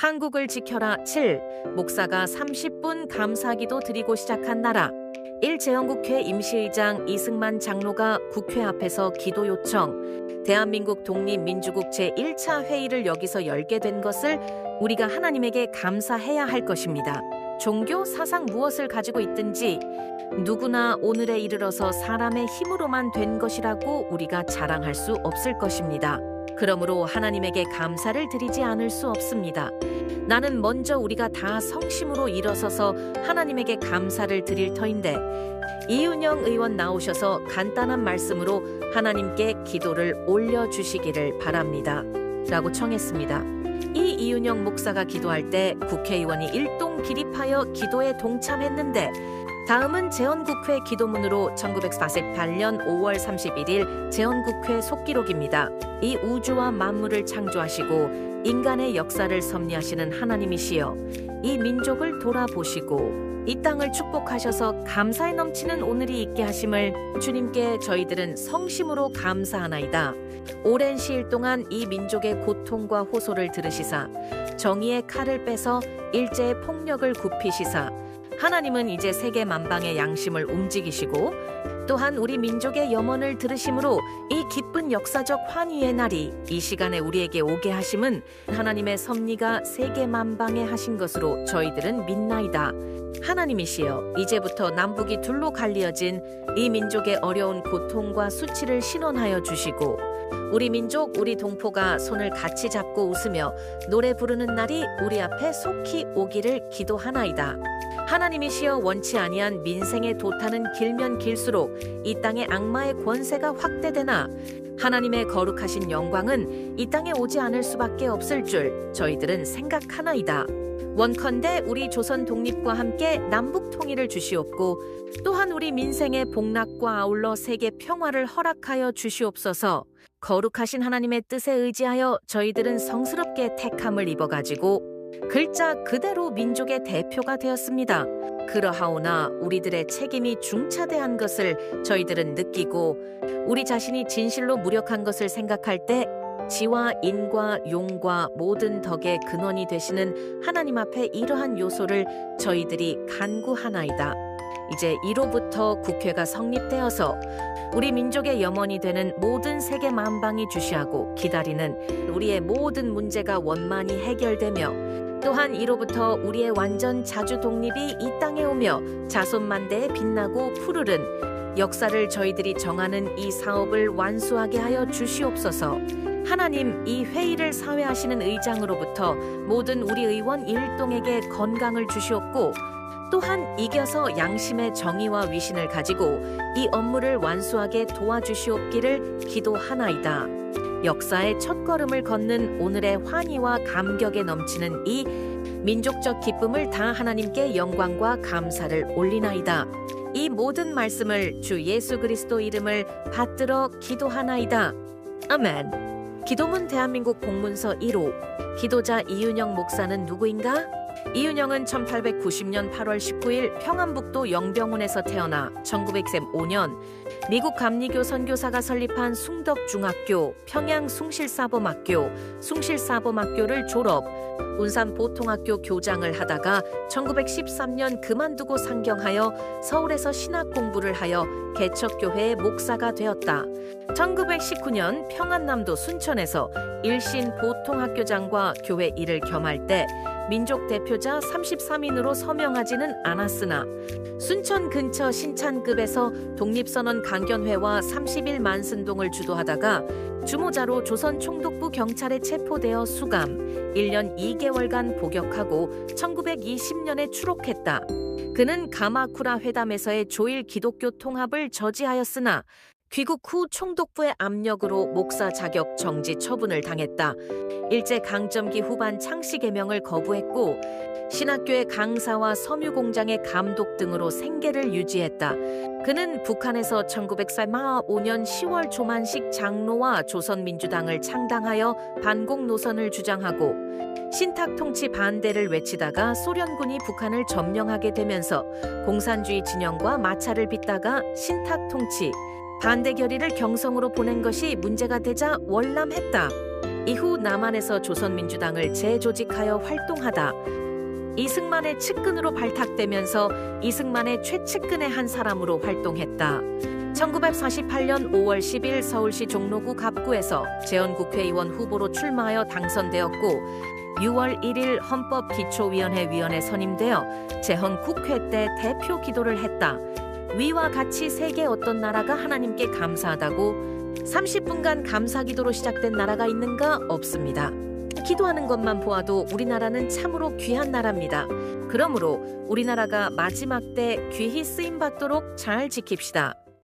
한국을 지켜라 7. 목사가 30분 감사기도 드리고 시작한 나라. 1. 재헌국회 임시의장 이승만 장로가 국회 앞에서 기도 요청. 대한민국 독립민주국 제1차 회의를 여기서 열게 된 것을 우리가 하나님에게 감사해야 할 것입니다. 종교 사상 무엇을 가지고 있든지 누구나 오늘에 이르러서 사람의 힘으로만 된 것이라고 우리가 자랑할 수 없을 것입니다. 그러므로 하나님에게 감사를 드리지 않을 수 없습니다. 나는 먼저 우리가 다 성심으로 일어서서 하나님에게 감사를 드릴 터인데 이윤영 의원 나오셔서 간단한 말씀으로 하나님께 기도를 올려주시기를 바랍니다. 라고 청했습니다. 이 이윤영 목사가 기도할 때 국회의원이 일동 기립하여 기도에 동참했는데 다음은 재헌국회 기도문으로 1948년 5월 31일 재헌국회 속기록입니다. 이 우주와 만물을 창조하시고 인간의 역사를 섭리하시는 하나님이시여 이 민족을 돌아보시고 이 땅을 축복하셔서 감사에 넘치는 오늘이 있게 하심을 주님께 저희들은 성심으로 감사하나이다. 오랜 시일 동안 이 민족의 고통과 호소를 들으시사 정의의 칼을 빼서 일제의 폭력을 굽히시사 하나님은 이제 세계 만방의 양심을 움직이시고 또한 우리 민족의 염원을 들으심으로 이 기쁜 역사적 환희의 날이 이 시간에 우리에게 오게 하심은 하나님의 섭리가 세계 만방에 하신 것으로 저희들은 믿나이다. 하나님이시여 이제부터 남북이 둘로 갈리어진 이 민족의 어려운 고통과 수치를 신원하여 주시고 우리 민족 우리 동포가 손을 같이 잡고 웃으며 노래 부르는 날이 우리 앞에 속히 오기를 기도하나이다. 하나님이시여 원치 아니한 민생의 도타는 길면 길수록 이 땅의 악마의 권세가 확대되나 하나님의 거룩하신 영광은 이 땅에 오지 않을 수밖에 없을 줄 저희들은 생각하나이다. 원컨대 우리 조선 독립과 함께 남북 통일을 주시옵고 또한 우리 민생의 복락과 아울러 세계 평화를 허락하여 주시옵소서. 거룩하신 하나님의 뜻에 의지하여 저희들은 성스럽게 택함을 입어가지고 글자 그대로 민족의 대표가 되었습니다. 그러하오나 우리들의 책임이 중차대한 것을 저희들은 느끼고 우리 자신이 진실로 무력한 것을 생각할 때 지와 인과 용과 모든 덕의 근원이 되시는 하나님 앞에 이러한 요소를 저희들이 간구하나이다. 이제 1호부터 국회가 성립되어서 우리 민족의 염원이 되는 모든 세계 만방이 주시하고 기다리는 우리의 모든 문제가 원만히 해결되며 또한 이로부터 우리의 완전 자주 독립이 이 땅에 오며 자손만대에 빛나고 푸르른 역사를 저희들이 정하는 이 사업을 완수하게 하여 주시옵소서. 하나님 이 회의를 사회하시는 의장으로부터 모든 우리 의원 일동에게 건강을 주시옵고 또한 이겨서 양심의 정의와 위신을 가지고 이 업무를 완수하게 도와주시옵기를 기도하나이다. 역사의 첫 걸음을 걷는 오늘의 환희와 감격에 넘치는 이 민족적 기쁨을 다 하나님께 영광과 감사를 올리나이다. 이 모든 말씀을 주 예수 그리스도 이름을 받들어 기도하나이다. 아멘. 기도문 대한민국 공문서 1호 기도자 이윤영 목사는 누구인가? 이윤영은 1890년 8월 19일 평안북도 영병원에서 태어나 1905년 미국 감리교 선교사가 설립한 숭덕중학교, 평양 숭실사범학교, 숭실사범학교를 졸업, 운산 보통학교 교장을 하다가 1913년 그만두고 상경하여 서울에서 신학 공부를 하여 개척교회의 목사가 되었다. 1919년 평안남도 순천에서 일신 보통학교장과 교회 일을 겸할 때 민족 대표자 33인으로 서명하지는 않았으나 순천 근처 신찬급에서 독립선언 강견회와 30일 만순동을 주도하다가 주모자로 조선 총독부 경찰에 체포되어 수감, 1년 2개월간 복역하고 1920년에 추록했다. 그는 가마쿠라 회담에서의 조일 기독교 통합을 저지하였으나 귀국 후 총독부의 압력으로 목사 자격 정지 처분을 당했다. 일제 강점기 후반 창씨 개명을 거부했고 신학교의 강사와 섬유 공장의 감독 등으로 생계를 유지했다. 그는 북한에서 1945년 10월 조만식 장로와 조선민주당을 창당하여 반공 노선을 주장하고 신탁 통치 반대를 외치다가 소련군이 북한을 점령하게 되면서 공산주의 진영과 마찰을 빚다가 신탁 통치 반대 결의를 경성으로 보낸 것이 문제가 되자 월남했다. 이후 남한에서 조선민주당을 재조직하여 활동하다 이승만의 측근으로 발탁되면서 이승만의 최측근의 한 사람으로 활동했다. 1948년 5월 10일 서울시 종로구 갑구에서 재헌국회의원 후보로 출마하여 당선되었고 6월 1일 헌법기초위원회 위원에 선임되어 재헌국회 때 대표 기도를 했다. 위와 같이 세계 어떤 나라가 하나님께 감사하다고 30분간 감사 기도로 시작된 나라가 있는가 없습니다. 기도하는 것만 보아도 우리나라는 참으로 귀한 나라입니다. 그러므로 우리나라가 마지막 때 귀히 쓰임 받도록 잘 지킵시다.